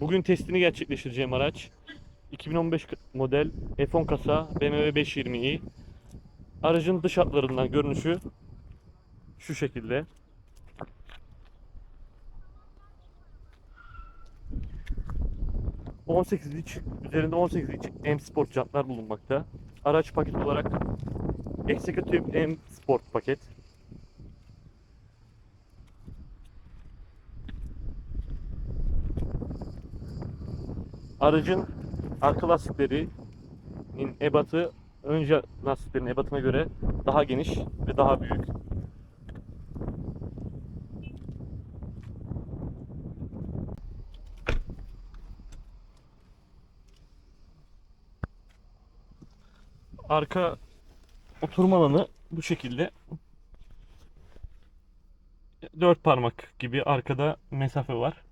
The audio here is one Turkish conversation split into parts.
Bugün testini gerçekleştireceğim araç. 2015 model F10 kasa BMW 520i. Aracın dış hatlarından görünüşü şu şekilde. ...18 inç, üzerinde 18 inç M Sport jantlar bulunmakta. Araç paket olarak Executive M Sport paket. Aracın arka lastiklerinin ebatı önce lastiklerin ebatına göre daha geniş ve daha büyük. Arka oturma alanı bu şekilde. Dört parmak gibi arkada mesafe var.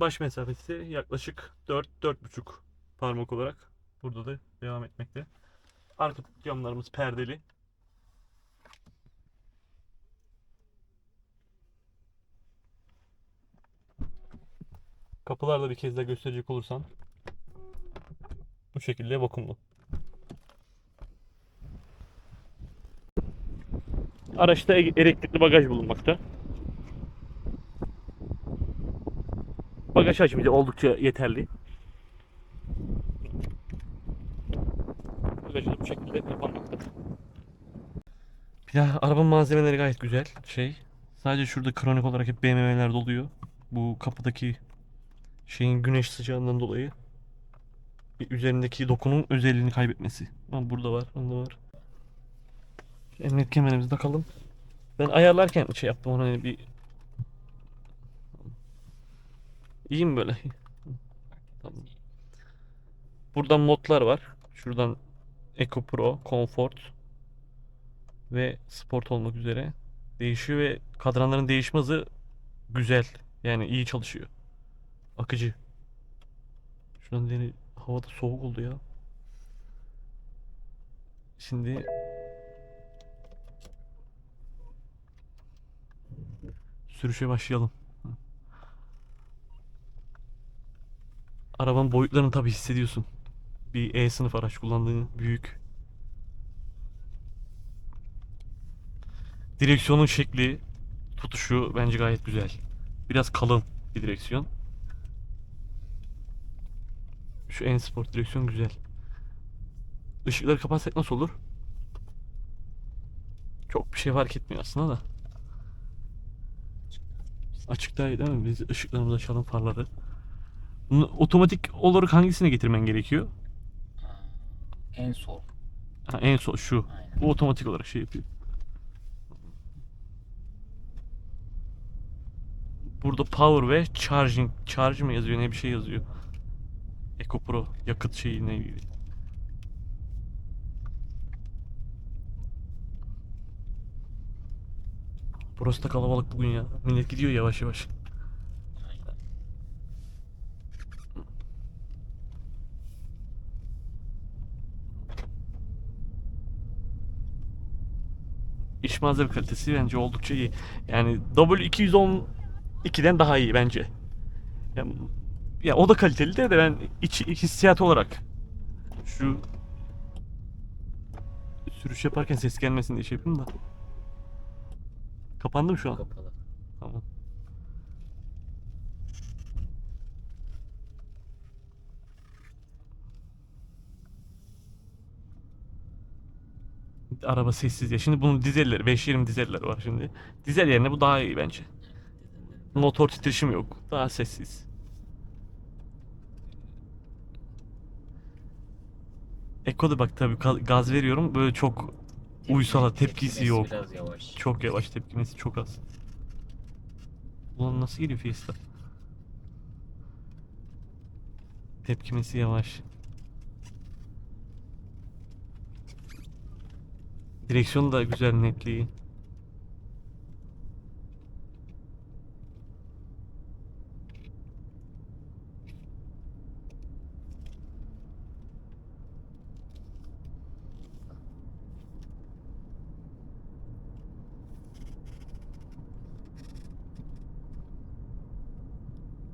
Baş mesafesi yaklaşık 4-4,5 parmak olarak burada da devam etmekte. Arka camlarımız perdeli. Kapılarda bir kez daha gösterecek olursam bu şekilde vakumlu. Araçta e- elektrikli bagaj bulunmakta. Bagaj hacmi oldukça yeterli. Bagajı bu şekilde kapanmaktadır. Bir daha arabanın malzemeleri gayet güzel. Şey, sadece şurada kronik olarak hep BMW'ler doluyor. Bu kapıdaki şeyin güneş sıcağından dolayı bir üzerindeki dokunun özelliğini kaybetmesi. Ama burada var, onda var. Emniyet kemerimizi takalım. Ben ayarlarken şey yaptım ona hani bir İyi mi böyle? Tamam. Buradan modlar var. Şuradan Eco Pro, Comfort ve Sport olmak üzere değişiyor ve kadranların değişme hızı güzel. Yani iyi çalışıyor. Akıcı. Şuradan deni havada soğuk oldu ya. Şimdi sürüşe başlayalım. Arabanın boyutlarını tabii hissediyorsun. Bir E sınıf araç kullandığını büyük. Direksiyonun şekli, tutuşu bence gayet güzel. Biraz kalın bir direksiyon. Şu en sport direksiyon güzel. Işıkları kapatsak nasıl olur? Çok bir şey fark etmiyor aslında da. Açık daha iyi değil mi? Biz ışıklarımızı açalım farları. Bunu otomatik olarak hangisine getirmen gerekiyor? En sol. Ha, en son şu. Aynen. Bu otomatik olarak şey yapıyor. Burada power ve charging, charge mı yazıyor ne bir şey yazıyor. Eco Pro yakıt şeyi ne ilgili. Burası da kalabalık bugün ya. Millet gidiyor yavaş yavaş. İş malzeme kalitesi bence oldukça iyi. Yani W212'den daha iyi bence. Ya, ya o da kaliteli de, de ben iç hissiyat olarak şu sürüş yaparken ses gelmesin diye şey yapayım da. Kapandı mı şu an? Kapalı. Tamam. Araba sessiz ya. Şimdi bunun dizelleri, 520 dizeller var şimdi. Dizel yerine bu daha iyi bence. Motor titreşimi yok. Daha sessiz. Eko'da bak tabii ka- gaz veriyorum böyle çok uysala tepkisi yok. Biraz yavaş. Çok yavaş tepkimesi çok az. Ulan nasıl geliyor Fiesta? Tepkimesi yavaş. Direksiyonu da güzel netliği.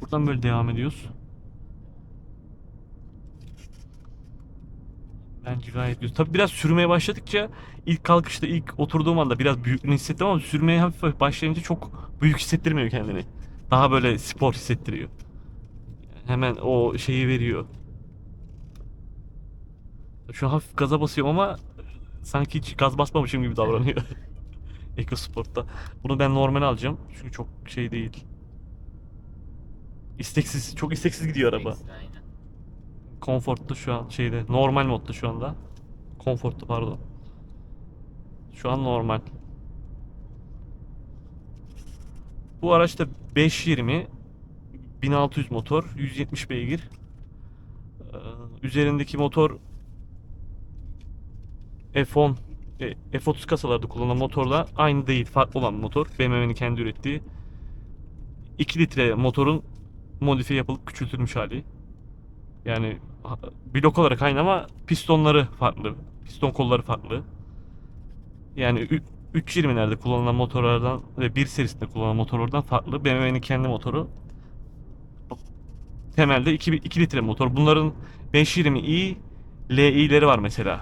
Buradan böyle devam ediyoruz. Bence gayet güzel. Tabii biraz sürmeye başladıkça ilk kalkışta ilk oturduğum anda biraz büyüklüğünü hissettim ama sürmeye hafif hafif başlayınca çok büyük hissettirmiyor kendini. Daha böyle spor hissettiriyor. Hemen o şeyi veriyor. Şu an hafif gaza basıyorum ama sanki hiç gaz basmamışım gibi davranıyor. EcoSport'ta. Bunu ben normal alacağım. Çünkü çok şey değil. İsteksiz, çok isteksiz gidiyor araba. Ekstra, Aynen. Konfortlu şu an şeyde. Normal modda şu anda. Konfortlu pardon. Şu an normal. Bu araçta 520 1600 motor, 170 beygir. Ee, üzerindeki motor F10 e, F30 kasalarda kullanılan motorla aynı değil, farklı olan motor. BMW'nin kendi ürettiği 2 litre motorun modifiye yapılıp küçültülmüş hali. Yani blok olarak aynı ama pistonları farklı. Piston kolları farklı. Yani ü- 320'lerde kullanılan motorlardan ve 1 serisinde kullanılan motorlardan farklı. BMW'nin kendi motoru temelde 2, 2 litre motor. Bunların 520i LI'leri var mesela.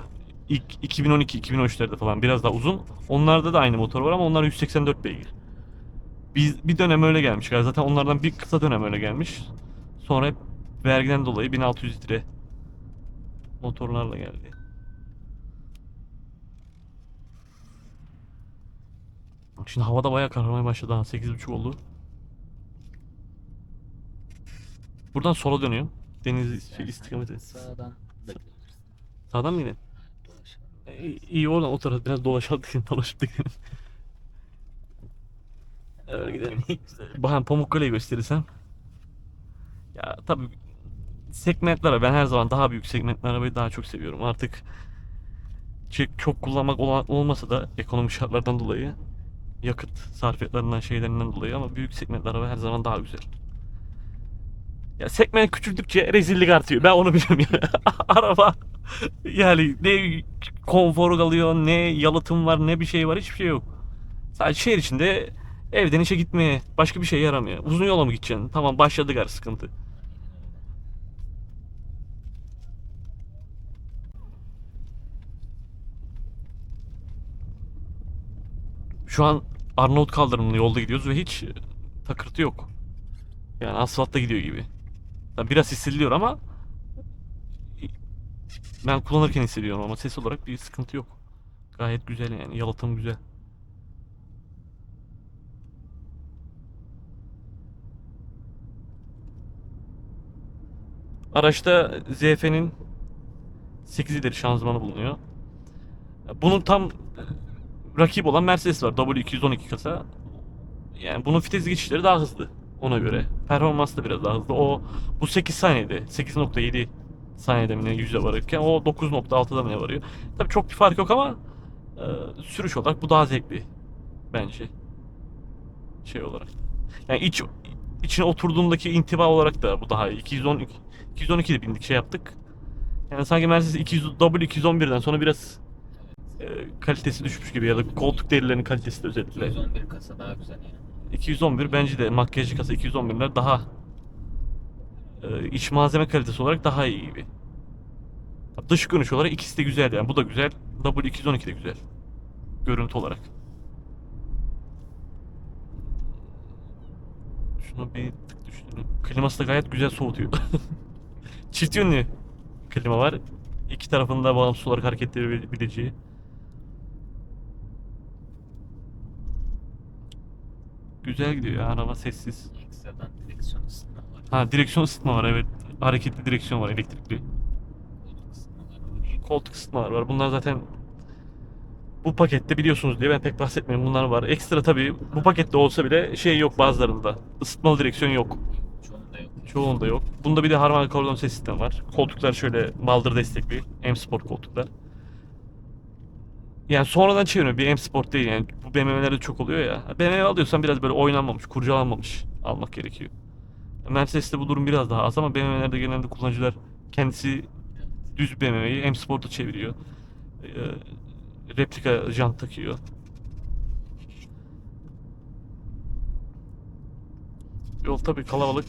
İlk 2012-2013'lerde falan biraz daha uzun. Onlarda da aynı motor var ama onlar 184 beygir. Biz bir dönem öyle gelmiş. Zaten onlardan bir kısa dönem öyle gelmiş. Sonra hep vergiden dolayı 1600 litre motorlarla geldi. Şimdi havada bayağı kararmaya başladı ha 8.30 oldu. Buradan sola dönüyorum. Deniz şey, istikameti. Sağdan. Sağdan mı gidelim? İyi, iyi oradan o tarafa biraz dolaşalım dolaşıp gidelim. Öyle gidelim. Bahan Pamukkale'yi gösterirsem. Ya tabii segmentler ben her zaman daha büyük segmentli arabayı daha çok seviyorum. Artık çok, kullanmak olmasa da ekonomik şartlardan dolayı yakıt sarfiyatlarından şeylerinden dolayı ama büyük segmentli araba her zaman daha güzel. Ya segment küçüldükçe rezillik artıyor. Ben onu biliyorum ya. Araba yani ne konfor kalıyor, ne yalıtım var, ne bir şey var, hiçbir şey yok. Sadece şehir içinde evden işe gitmeye başka bir şey yaramıyor. Uzun yola mı gideceksin? Tamam başladı gar sıkıntı. Şu an Arnavut kaldırımlı yolda gidiyoruz ve hiç takırtı yok. Yani asfaltta gidiyor gibi. Biraz hissediliyor ama ben kullanırken hissediyorum ama ses olarak bir sıkıntı yok. Gayet güzel yani yalıtım güzel. Araçta ZF'nin 8 ileri şanzımanı bulunuyor. Bunun tam rakip olan Mercedes var. W212 kasa. Yani bunun vites geçişleri daha hızlı ona göre. Performans da biraz daha hızlı. O bu 8 saniyede, 8.7 saniyede mi ne 100'e varırken o 9.6'da mı ne varıyor. Tabii çok bir fark yok ama e, sürüş olarak bu daha zevkli bence. Şey olarak. Yani iç içine oturduğundaki intiba olarak da bu daha iyi. 212 212'de bindik şey yaptık. Yani sanki Mercedes 200 W211'den sonra biraz e, kalitesi düşmüş gibi ya da koltuk derilerinin kalitesi de özellikle. 211 kasa daha güzel yani. 211 bence de makyajlı kasa 211'ler daha e, iç malzeme kalitesi olarak daha iyi gibi. Dış görünüş olarak ikisi de güzel yani bu da güzel. W212 de güzel. Görüntü olarak. Şunu bir tık düşürelim. Kliması da gayet güzel soğutuyor. Çift yönlü klima var. İki tarafında bağımsız olarak hareket edebileceği. Güzel gidiyor ya araba sessiz. Ekstradan direksiyon ısıtma var. Ha direksiyon ısıtma var evet. Hareketli direksiyon var elektrikli. Koltuk ısıtmaları var. Koltuk var. Bunlar zaten bu pakette biliyorsunuz diye ben pek bahsetmiyorum. Bunlar var. Ekstra tabii bu pakette olsa bile şey yok bazılarında. Isıtmalı direksiyon yok. Çoğunda yok. Çoğunda yok. Bunda bir de harman kordon ses sistemi var. Koltuklar şöyle baldır destekli. M Sport koltuklar. Yani sonradan çeviriyor. Bir M Sport değil yani. Bu BMW'lerde çok oluyor ya. BMW alıyorsan biraz böyle oynanmamış, kurcalanmamış almak gerekiyor. Mercedes'te bu durum biraz daha az ama BMW'lerde genelde kullanıcılar kendisi düz BMW'yi M Sport'a çeviriyor. E, replika jant takıyor. Yol tabi kalabalık.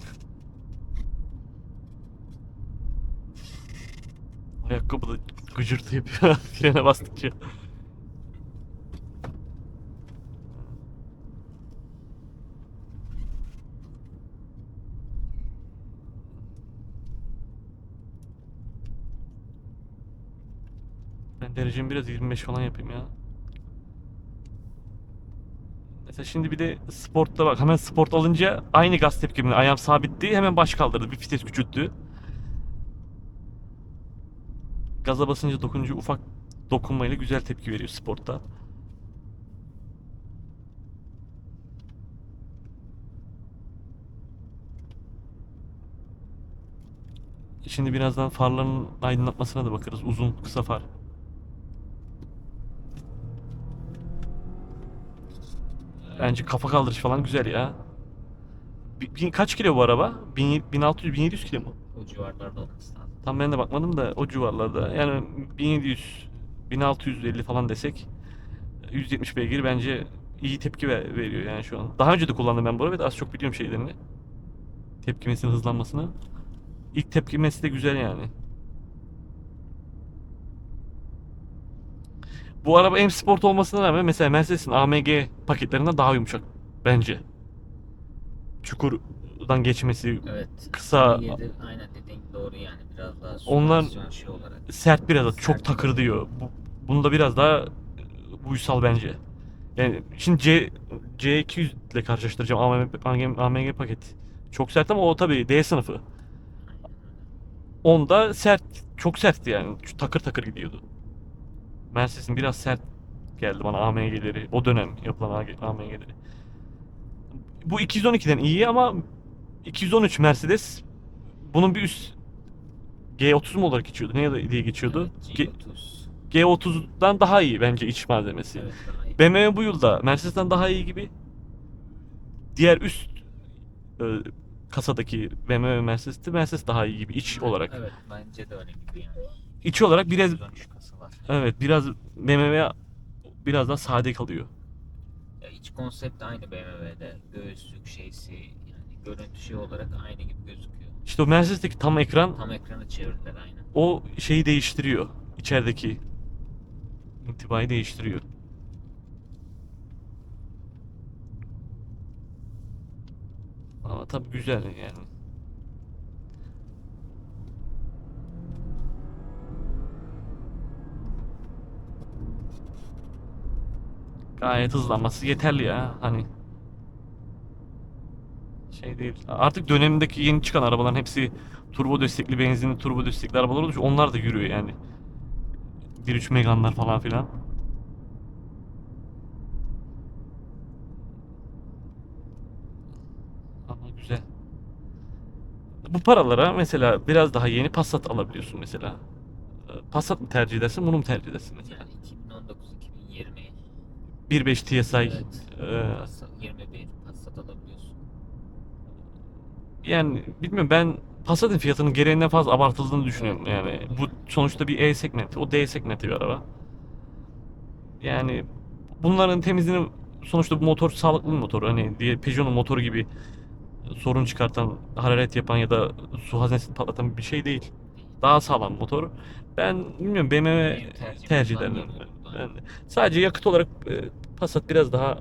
Ayakkabı da gıcırtı yapıyor frene bastıkça. Derecemi biraz 25 falan yapayım ya. Mesela şimdi bir de sportta bak hemen sport alınca aynı gaz tepkimini ayağım sabitti hemen baş kaldırdı bir vites küçülttü. Gaza basınca dokununca ufak dokunmayla güzel tepki veriyor sportta. Şimdi birazdan farların aydınlatmasına da bakarız. Uzun, kısa far. Bence kafa kaldırış falan güzel ya. Bi- bin- kaç kilo bu araba? Bin- 1600 1700 kilo mu? O civarlarda olması lazım. Tam ben de bakmadım da o civarlarda. Yani 1700 1650 falan desek 170 beygir bence iyi tepki ver- veriyor yani şu an. Daha önce de kullandım ben bu arabayı az çok biliyorum şeylerini. Tepkimesinin hızlanmasını. İlk tepkimesi de güzel yani. Bu araba M Sport olmasına rağmen mesela Mercedes'in AMG paketlerinden daha yumuşak bence. Çukurdan geçmesi Evet. Kısa- Yedi, aynen dediğin doğru yani biraz daha Onlar- süspansiyon şey olarak. sert biraz da çok Sert. takır diyor. Bu, bunda biraz daha e, uysal bence. Yani şimdi C C200 ile karşılaştıracağım AMG, AMG, AMG paket. Çok sert ama o tabii D sınıfı. Onda sert, çok sertti yani. Şu Takır takır gidiyordu. Mercedes'in biraz sert geldi bana AMG'leri. O dönem yapılan AMG'leri. Bu 212'den iyi ama 213 Mercedes bunun bir üst G30 mu olarak geçiyordu? Ne diye geçiyordu? Evet, G- G30. G30'dan daha iyi bence iç malzemesi. Evet. BMW bu yılda Mercedes'ten daha iyi gibi. Diğer üst e, kasadaki BMW ve Mercedes'te Mercedes daha iyi gibi iç olarak. Evet bence de öyle gibi yani. İç olarak biraz 113 kası var. Evet biraz BMW biraz daha sade kalıyor. Ya iç konsept aynı BMW'de. Göğüslük şeysi yani görüntü şey olarak aynı gibi gözüküyor. İşte o Mercedes'teki tam ekran Tam ekranı çevirdiler aynı. o şeyi değiştiriyor. İçerideki intibayı değiştiriyor. Ama tabii güzel yani. Gayet hızlanması yeterli ya hani. Şey değil. Artık dönemindeki yeni çıkan arabaların hepsi turbo destekli, benzinli turbo destekli arabalar olmuş. Onlar da yürüyor yani. 1.3 Megane'lar falan filan. Ama güzel. Bu paralara mesela biraz daha yeni Passat alabiliyorsun mesela. Passat mı tercih edersin, bunu mu tercih edersin mesela? Yani 2019-2020 1.5 TSI evet. e, Passat 21 Passat alabiliyorsun. yani bilmiyorum ben Passat'ın fiyatının gereğinden fazla abartıldığını düşünüyorum. Yani bu sonuçta bir E segmenti, o D segmenti bir araba. Yani bunların temizliğini sonuçta bu motor sağlıklı bir motor. Hani diye Peugeot'un motoru gibi sorun çıkartan, hararet yapan ya da su haznesini patlatan bir şey değil. Daha sağlam motor. Ben bilmiyorum BMW Benim tercih ederim. Ben. Sadece yakıt olarak e, Passat biraz daha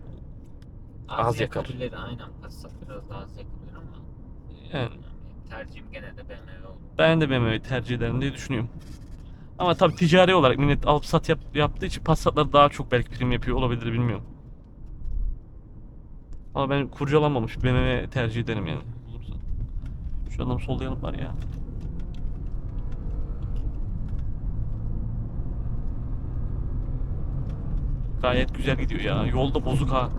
Az, Az yakar. yakabilir aynen Passat biraz daha az yakabilir ama yani yani tercihim gene de BMW oldu. Ben de BMW'yi tercih ederim diye düşünüyorum. Ama tabii ticari olarak millet alıp sat yap, yaptığı için Passat'lar daha çok belki prim yapıyor olabilir bilmiyorum. Ama ben kurcalanmamış BMW tercih ederim yani. Şu adam sollayalım var ya. Gayet güzel gidiyor ya. Yolda bozuk ha.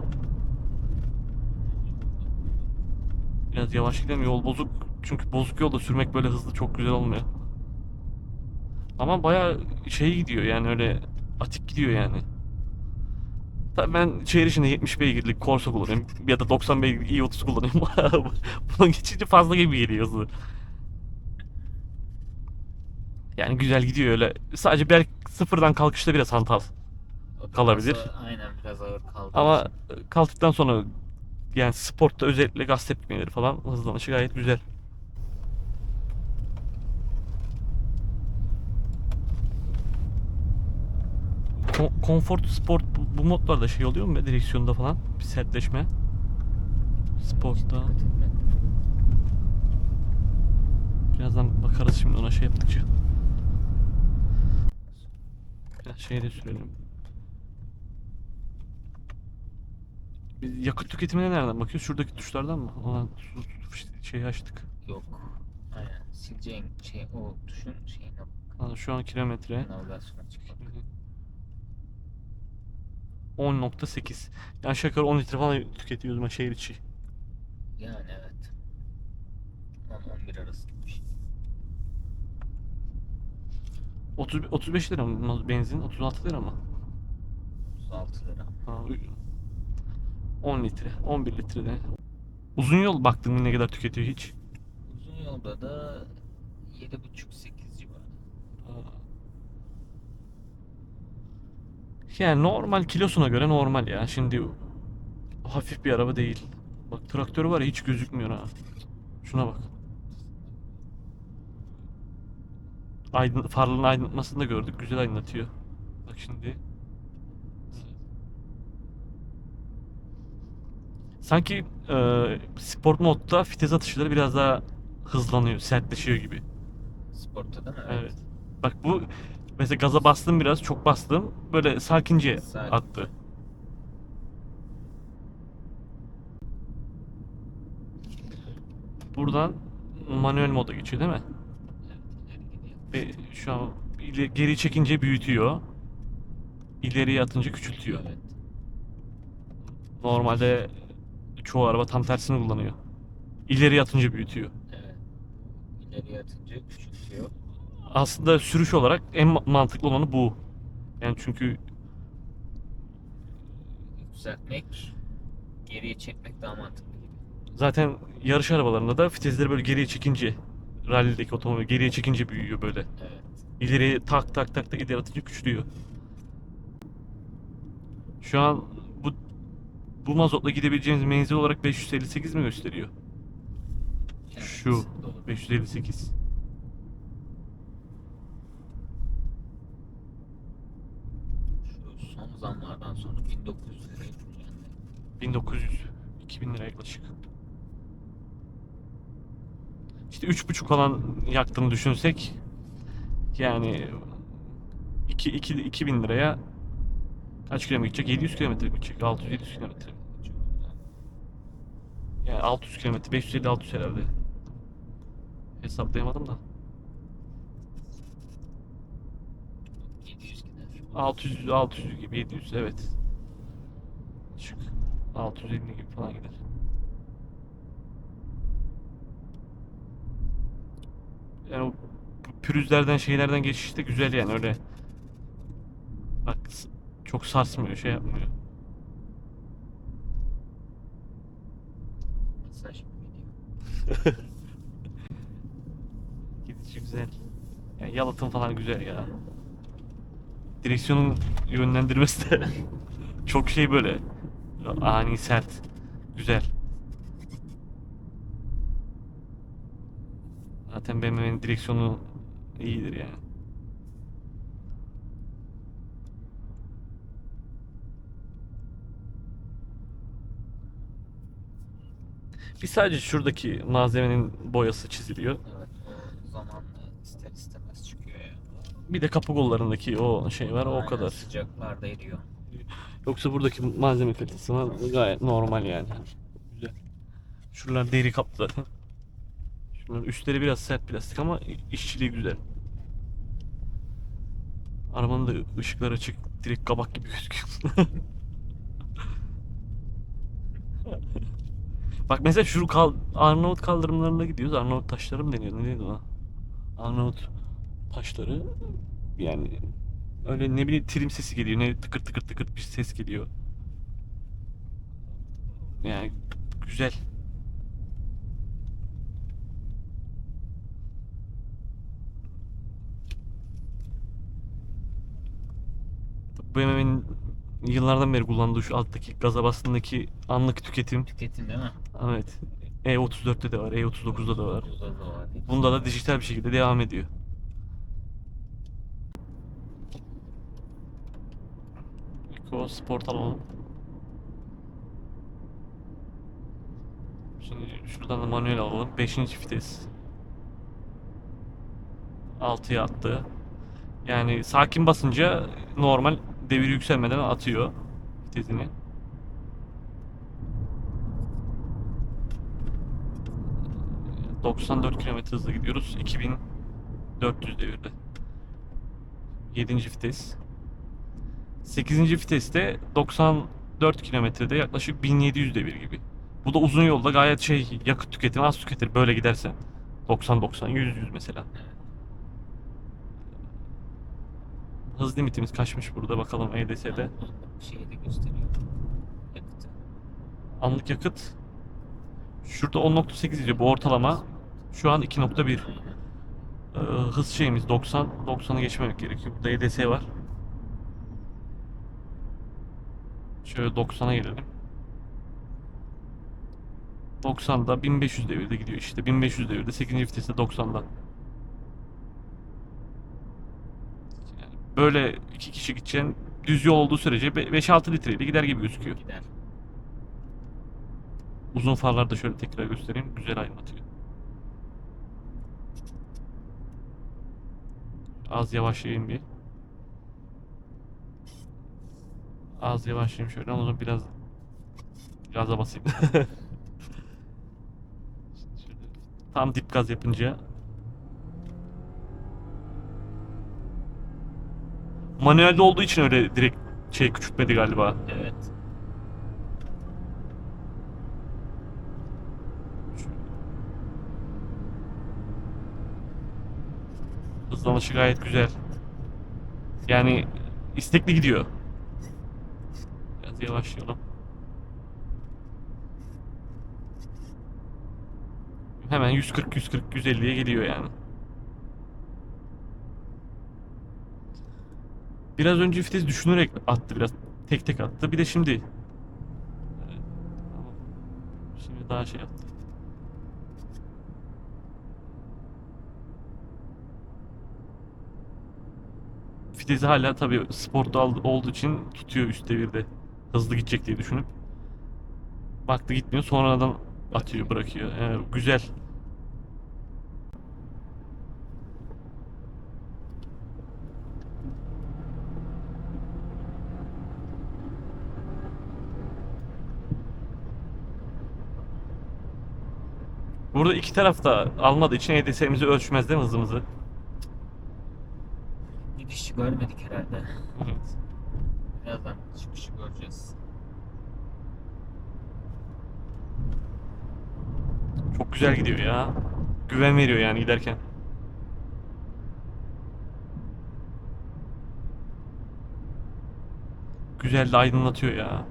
Biraz yavaş gidelim yol bozuk. Çünkü bozuk yolda sürmek böyle hızlı çok güzel olmuyor. Ama bayağı şey gidiyor yani öyle atik gidiyor yani. Tabii ben şehir içinde 70 beygirlik Corsa kullanıyorum ya da 90 beygirlik i30 kullanıyorum. Bunun geçince fazla gibi geliyor hızlı. Yani güzel gidiyor öyle. Sadece belki sıfırdan kalkışta biraz hantal. Kalabilir. Aynen biraz ağır kaldı. Ama kalktıktan sonra yani sportta özellikle gaz tepkimeleri falan hızlanışı gayet güzel. Kon- Comfort Sport bu, bu modlarda şey oluyor mu be direksiyonda falan? Bir sertleşme. Sport'ta. Birazdan bakarız şimdi ona şey yaptıkça. Biraz şey de sürelim. Yakıt tüketimine nereden bakıyoruz? Şuradaki tuşlardan mı? Ona şeyi açtık. Yok. Aynen. Sileceğin şey o tuşun şeyine bak. Aa, Şu an kilometre. Navigasyona çık. 10.8. Yani aşağı yukarı 10 litre falan tüketiyoruz ben şehir içi. Yani evet. 10-11 arası bir şey. 30, 35 lira mı benzin? 36 lira mı? 36 lira. Ha, 10 litre, 11 litre de. Uzun yol baktın mı ne kadar tüketiyor hiç? Uzun yolda da 7.5-8 civarı. Yani normal kilosuna göre normal ya. Şimdi hafif bir araba değil. Bak traktörü var ya hiç gözükmüyor ha. Şuna bak. Aydın, farların aydınlatmasını da gördük. Güzel aydınlatıyor. Bak şimdi. Sanki e, sport modda vites atışları biraz daha hızlanıyor, sertleşiyor gibi. Sportta değil mi? Evet. Bak bu mesela gaza bastım biraz, çok bastım. Böyle sakince Sakin. attı. Buradan manuel moda geçiyor değil mi? Ve şu an geri çekince büyütüyor. İleriye atınca küçültüyor. Evet. Normalde çoğu araba tam tersini kullanıyor. İleriye atınca büyütüyor. Evet. İleriye atınca küçültüyor. Aslında sürüş olarak en ma- mantıklı olanı bu. Yani çünkü Yükseltmek, geriye çekmek daha mantıklı gibi. Zaten yarış arabalarında da vitesleri böyle geriye çekince rallideki otomobil geriye çekince büyüyor böyle. Evet. İleri tak tak tak tak ileri atınca küçülüyor. Şu an bu mazotla gidebileceğimiz menzil olarak 558 mi gösteriyor? Evet, Şu doğru. 558. Şu son zamlardan sonra 1900 liraya fullendi. 1900 2000 lira yaklaşık. İşte 3.5 falan yaktığını düşünsek yani 2 2 2000 liraya kaç kilometre gidecek? 700 kilometre gidecek? 600 700 kilometre. Yani 600 kilometre 550 600 herhalde. Hesaplayamadım da. 700 gider. 600 600 gibi 700 evet. Çık. 650 gibi falan gider. Yani o pürüzlerden şeylerden geçiş de güzel yani öyle. Bak çok sarsmıyor şey yapmıyor. Mesaj gibi gidiyor. Gidişi güzel. Yani yalıtım falan güzel ya. Direksiyonun yönlendirmesi de çok şey böyle ani sert. Güzel. Zaten BMW'nin direksiyonu iyidir yani. Bir sadece şuradaki malzemenin boyası çiziliyor. Evet o zamanla ister istemez. Bir de kapı kollarındaki o şey var o Aynen, kadar. Sıcaklarda eriyor. Yoksa buradaki malzeme kalitesi var gayet normal yani. Güzel. Şuralar deri kaplı zaten. Şunların üstleri biraz sert plastik ama işçiliği güzel. Arabanın da ışıkları açık. Direkt kabak gibi gözüküyor. Bak mesela şu kal Arnavut kaldırımlarına gidiyoruz. Arnavut taşları mı deniyor? Ne deniyor ona? Arnavut taşları. Yani öyle ne bileyim trim sesi geliyor. Ne tıkır tıkır tıkır bir ses geliyor. Yani güzel. BMW'nin yıllardan beri kullandığı şu alttaki gaza bastığındaki anlık tüketim. Tüketim değil mi? Evet. E34'te de var, E39'da da var. Burada da var. Bunda da dijital bir şekilde devam ediyor. Eco Sport alalım. Şimdi şuradan da manuel alalım. 5. vites. 6'ya attı. Yani sakin basınca normal devir yükselmeden atıyor vitesini. Ee, 94 km hızla gidiyoruz. 2400 devirde. 7. vites. 8. viteste 94 kilometrede yaklaşık 1700 devir gibi. Bu da uzun yolda gayet şey yakıt tüketimi az tüketir böyle gidersen. 90-90, 100-100 mesela. Hız limitimiz kaçmış burada bakalım EDS'de. Şeyi de gösteriyor. Yakıtı. Anlık yakıt şurada 10.8 diyor bu ortalama. Şu an 2.1. Aynen. Ee, hız şeyimiz 90. 90'ı geçmemek gerekiyor. Burada EDS var. Şöyle 90'a gelelim. 90'da 1500 devirde gidiyor işte. 1500 devirde 8. viteste 90'da. Yani böyle iki kişi gideceğin düz yol olduğu sürece 5-6 litreyle gider gibi gözüküyor. Gider. Uzun farları da şöyle tekrar göstereyim. Güzel aydınlatıyor. Az yavaşlayayım bir. Az yavaşlayayım şöyle. Sonra biraz gaza basayım. Tam dip gaz yapınca Manuelde olduğu için öyle direkt şey küçültmedi galiba. Evet. Hızlanışı gayet güzel. Yani istekli gidiyor. Biraz yavaşlayalım. Hemen 140 140 150'ye geliyor yani. Biraz önce vites düşünerek attı biraz. Tek tek attı. Bir de şimdi. Tamam. Şimdi daha şey yaptı. Vitesi hala tabii sportta al- olduğu için tutuyor üst devirde. Hızlı gidecek diye düşünüp. Baktı gitmiyor sonradan atıyor bırakıyor. Yani güzel. Burada iki taraf da almadığı için EDS'mizi ölçmez değil mi hızımızı? Gidiş görmedik herhalde. Evet. Birazdan çıkışı göreceğiz. Çok güzel gidiyor ya. Güven veriyor yani giderken. Güzel de aydınlatıyor ya.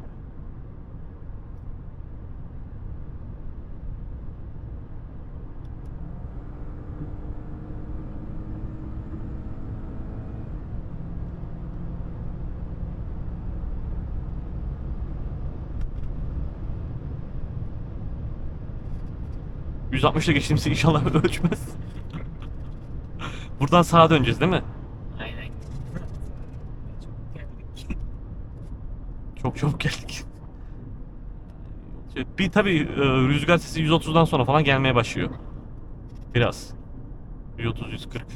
...160'la geçtiğimizde inşallah ölçmez. Buradan sağa döneceğiz değil mi? Aynen. Çok çabuk geldik. Şey, Bir tabii e, rüzgar sesi 130'dan sonra falan gelmeye başlıyor. Biraz. 130 140.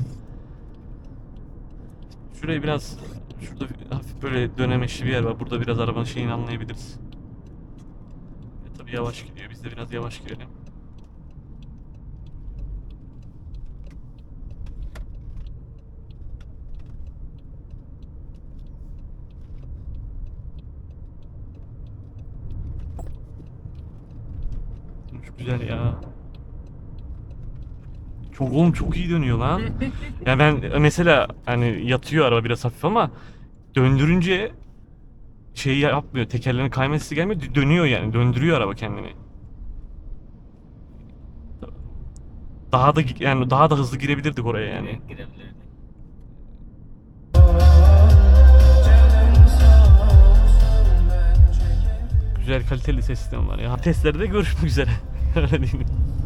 Şurayı biraz şurada hafif böyle dönemeçli bir yer var. Burada biraz arabanın şeyini anlayabiliriz. E, tabii yavaş gidiyor. Biz de biraz yavaş girelim. Çok güzel ya. Çok oğlum çok iyi dönüyor lan. Ya ben mesela hani yatıyor araba biraz hafif ama döndürünce şey yapmıyor. Tekerlerin kayma sesi gelmiyor. dö- Dönüyor yani. Döndürüyor araba kendini. Daha da yani daha da hızlı girebilirdik oraya yani. Girebilirdik. Güzel kaliteli ses sistemi var ya. Testlerde görüşmek üzere. den